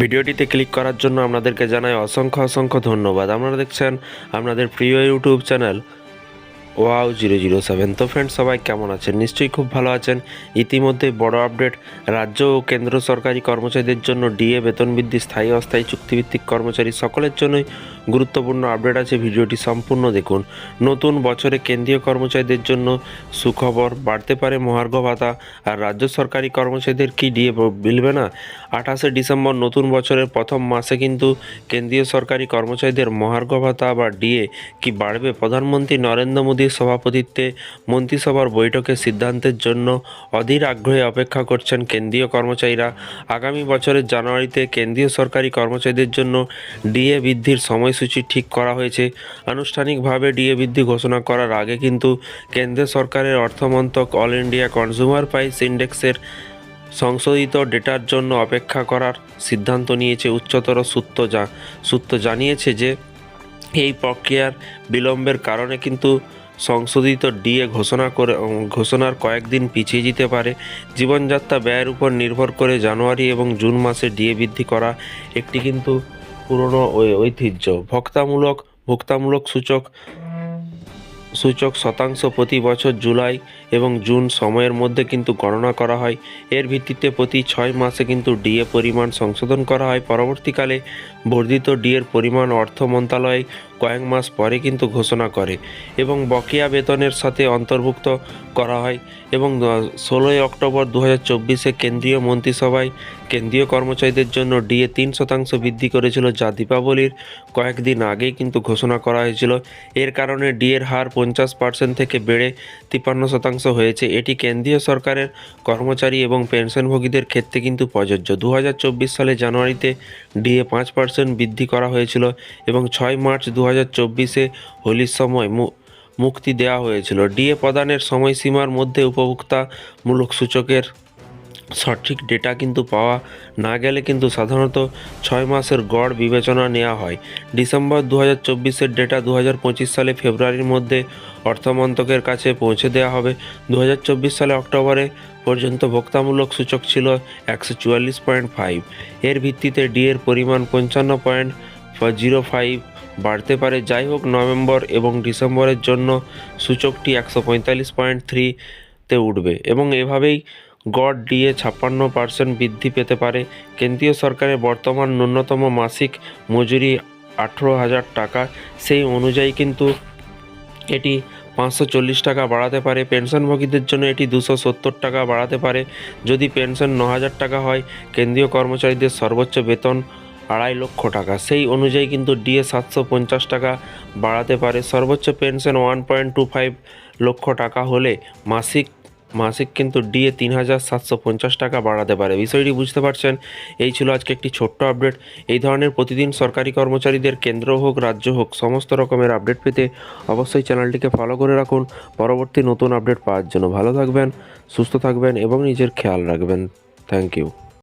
ভিডিওটিতে ক্লিক করার জন্য আপনাদেরকে জানাই অসংখ্য অসংখ্য ধন্যবাদ। আপনারা দেখছেন আপনাদের প্রিয় YouTube channel wow zero zero seven. তো ফ্রেন্ড সবাই কেমন আছেন? নিশ্চয়ই খুব ভালো আছেন। ইতিমধ্যে বড় আপডেট, রাজ্য ও কেন্দ্র সরকারি কর্মচারীদের জন্য ডিএ, বেতন বৃদ্ধি, স্থায়ী অস্থায়ী চুক্তিভিত্তিক কর্মচারী সকলের জন্যই গুরুত্বপূর্ণ আপডেট আছে। ভিডিওটি সম্পূর্ণ দেখুন। নতুন বছরে কেন্দ্রীয় কর্মচারীদের জন্য সুখবর বাড়তে পারে মহার্ঘ ভাতা। আর রাজ্য সরকারি কর্মচারীদের কি ডিএ মিলবে না? আঠাশে ডিসেম্বর নতুন বছরের প্রথম মাসে কিন্তু কেন্দ্রীয় সরকারি কর্মচারীদের মহার্ঘ ভাতা বা ডিএ কি বাড়বে? প্রধানমন্ত্রী নরেন্দ্র মোদীর সভাপতিত্বে মন্ত্রিসভার বৈঠকে সিদ্ধান্তের জন্য অধীর আগ্রহে অপেক্ষা করছেন কেন্দ্রীয় কর্মচারীরা। আগামী বছরের জানুয়ারিতে কেন্দ্রীয় সরকারি কর্মচারীদের জন্য ডিএ বৃদ্ধির সময়সূচি ঠিক করা হয়েছে। আনুষ্ঠানিকভাবে ডিএ বৃদ্ধি ঘোষণা করার আগে কিন্তু কেন্দ্র সরকারের অর্থমন্ত্রক অল ইন্ডিয়া কনজিউমার প্রাইস ইন্ডেক্সের সংশোধিত ডেটার জন্য অপেক্ষা করার সিদ্ধান্ত নিয়েছে উচ্চতর সূত্র যা, সূত্র জানিয়েছে যে এই প্রক্রিয়ার বিলম্বের কারণে কিন্তু সংশোধিত ডিএ ঘোষণা করে, ঘোষণার কয়েকদিন পিছিয়ে যেতে পারে। জীবনযাত্রা ব্যয়ের উপর নির্ভর করে জানুয়ারি এবং জুন মাসে ডিএ বৃদ্ধি করা একটি কিন্তু পুরনো ঐতিহ্য। ভক্তামূলক, ভোক্তামূলক সূচক সূচক শতাংশ প্রতি বছর জুলাই এবং জুন সময়ের মধ্যে কিন্তু গণনা করা হয়। এর ভিত্তিতে প্রতি ছয় মাসে কিন্তু ডিএ পরিমাণ সংশোধন করা হয়। পরবর্তীকালে বর্ধিত ডিএর পরিমাণ অর্থ মন্ত্রণালয় কয়েক মাস পরে কিন্তু ঘোষণা করে এবং বকেয়া বেতনের সাথে অন্তর্ভুক্ত করা হয় এবং ষোলোই অক্টোবর দু হাজার চব্বিশে কেন্দ্রীয় মন্ত্রিসভায় কেন্দ্রীয় কর্মচারীদের জন্য ডিএ তিন শতাংশ বৃদ্ধি করেছিল যা দীপাবলির কয়েকদিন আগেই কিন্তু ঘোষণা করা হয়েছিল। এর কারণে ডিএর হার পঞ্চাশ পার্সেন্ট থেকে বেড়ে তিপ্পান্ন শতাংশ হয়েছে। এটি কেন্দ্রীয় সরকারের কর্মচারী এবং পেনশনভোগীদের ক্ষেত্রে কিন্তু প্রযোজ্য। দু হাজার চব্বিশ সালে জানুয়ারিতে ডিএ পাঁচ পার্সেন্ট বৃদ্ধি করা হয়েছিল এবং ছয় মার্চ দু হাজার হাজার চব্বিশে হোলির সময় মুক্তি দেওয়া হয়েছিল। ডিএ প্রদানের সময়সীমার মধ্যে উপভোক্তামূলক সূচকের সঠিক ডেটা কিন্তু পাওয়া না গেলে কিন্তু সাধারণত ছয় মাসের গড় বিবেচনা নেওয়া হয়। ডিসেম্বর দু হাজার চব্বিশের ডেটা দু হাজার পঁচিশ সালে ফেব্রুয়ারির মধ্যে অর্থমন্ত্রকের কাছে পৌঁছে দেওয়া হবে। দু হাজার চব্বিশ সালে অক্টোবরে পর্যন্ত ভোক্তামূলক সূচক ছিল একশো চুয়াল্লিশ পয়েন্ট ফাইভ। এর ভিত্তিতে ডি এর পরিমাণ পঞ্চান্ন পয়েন্ট জিরো ফাইভ বাড়তে পারে। যাই হোক নভেম্বর এবং ডিসেম্বরের জন্য সূচকটি একশো পঁয়তাল্লিশ পয়েন্ট থ্রিতে উঠবে এবং এভাবেই গড় ডিএ ছাপ্পান্ন পার্সেন্ট বৃদ্ধি পেতে পারে। কেন্দ্রীয় সরকারের বর্তমান ন্যূনতম মাসিক মজুরি আঠেরো হাজার টাকা। সেই অনুযায়ী কিন্তু এটি পাঁচশো চল্লিশ টাকা বাড়াতে পারে। পেনশনভোগীদের জন্য এটি দুশো সত্তর টাকা বাড়াতে পারে। যদি পেনশন ন হাজার টাকা হয়, কেন্দ্রীয় কর্মচারীদের সর্বোচ্চ বেতন আড়াই লক্ষ টাকা। সেই অনুযায়ী কিন্তু ডিএ সাতশো পঞ্চাশ টাকা বাড়াতে পারে। সর্বোচ্চ pension one point two five লক্ষ টাকা হলে মাসিক মাসিক কিন্তু ডিএ তিন হাজার সাতশো পঞ্চাশ টাকা বাড়াতে পারে। বিষয়টি বুঝতে পারছেন? এই ছিল আজকে একটি ছোট্ট আপডেট। এই ধরনের প্রতিদিন সরকারি কর্মচারীদের কেন্দ্র হোক, রাজ্য হোক, সমস্ত রকমের আপডেট পেতে অবশ্যই চ্যানেলটিকে ফলো করে রাখুন। পরবর্তী নতুন আপডেট পাওয়ার জন্য ভালো থাকবেন, সুস্থ থাকবেন এবং নিজের খেয়াল রাখবেন। Thank you.